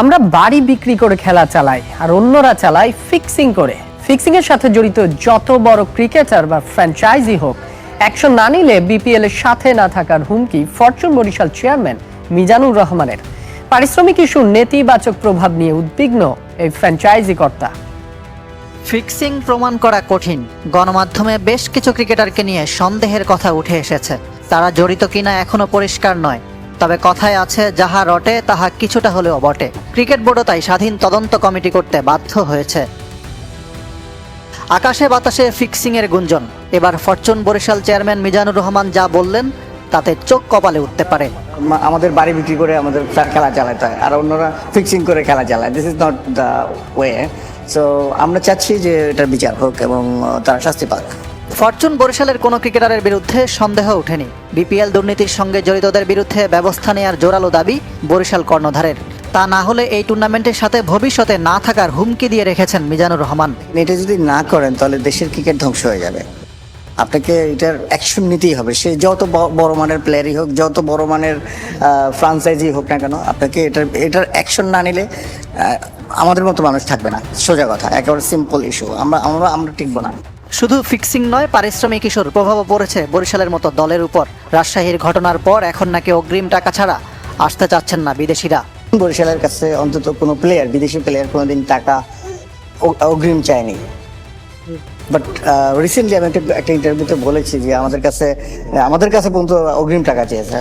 আমরা বাড়ি বিক্রি করে খেলা চালাই আর অন্যরা চালায় ফিক্সিং করে। ফিক্সিং এর সাথে জড়িত যত বড় ক্রিকেটার বা ফ্র্যাঞ্চাইজি হোক অ্যাকশন না নিলে বিপিএল এর সাথে না থাকার হুমকি ফরচুন বরিশাল চেয়ারম্যান মিজানুর রহমানের। পারিশ্রমিক ইস্যুর নেতিবাচক প্রভাব নিয়ে উদ্বিগ্ন এই ফ্র্যাঞ্চাইজি কর্তা। ফিক্সিং প্রমাণ করা কঠিন। গণমাধ্যমে বেশ কিছু ক্রিকেটারকে নিয়ে সন্দেহের কথা উঠে এসেছে। তারা জড়িত কিনা এখনও পরিষ্কার নয়। তবে কথায় আছে, যাহা রটে, তাহা কিছুটা হলেও বটে। ক্রিকেট বোর্ডও তাই স্বাধীন তদন্ত কমিটি করতে বাধ্য হয়েছে। আকাশে বাতাসে ফিক্সিং এর গুঞ্জন। এবার ফরচুন বরিশাল চেয়ারম্যান মিজানুর রহমান যা বললেন, তাতে চোখ কপালে উঠতে পারে। আমাদের বাড়ি বিক্রি করে আমাদের খেলা চালাতে হয়, আর অন্যরা ফিক্সিং করে খেলা চালায়। This is not the way so আমরা চাচ্ছি যে এটার বিচার হোক এবং তারা শাস্তি পাক। ফরচুন বরিশালের কোনো ক্রিকেটারের বিরুদ্ধে সন্দেহ ওঠেনি। বিপিএল দুর্নীতির সঙ্গে জড়িতদের বিরুদ্ধে ব্যবস্থা নেওয়ার জোরালো দাবি বরিশাল কর্ণধারের। তা না হলে এই টুর্নামেন্টের সাথে ভবিষ্যতে না থাকার হুমকি দিয়ে রেখেছেন মিজানুর রহমান। এটা যদি না করেন, তাহলে দেশের ক্রিকেট ধ্বংস হয়ে যাবে। আপনাকে এটার অ্যাকশন নিতেই হবে। সে যত বড় মানের প্লেয়ারই হোক, যত বড় মানের ফ্রাঞ্চাইজি হোক না কেন, আপনাকে এটার এটার অ্যাকশন না নিলে আমাদের মতো মানুষ থাকবে না। সোজা কথা, একেবারে সিম্পল ইস্যু আমরা আমরা আমরা টিকবো না। শুধু ফিক্সিং নয়, পারিশ্রমিক ইস্যুর প্রভাবও পড়েছে বরিশালের মতো দলের উপর। রাজশাহীর ঘটনার পর এখন নাকি অগ্রিম টাকা ছাড়া আসতে চাচ্ছেন না বিদেশিরা। বরিশালের কাছে অন্তত কোনো প্লেয়ার বিদেশি প্লেয়ার কোনোদিন টাকা অগ্রিম চায়নি। বাট রিসেন্টলি আমি একটা একটা ইন্টারভিউতে বলেছি যে আমাদের কাছে আমাদের কাছে পর্যন্ত অগ্রিম টাকা চেয়েছে।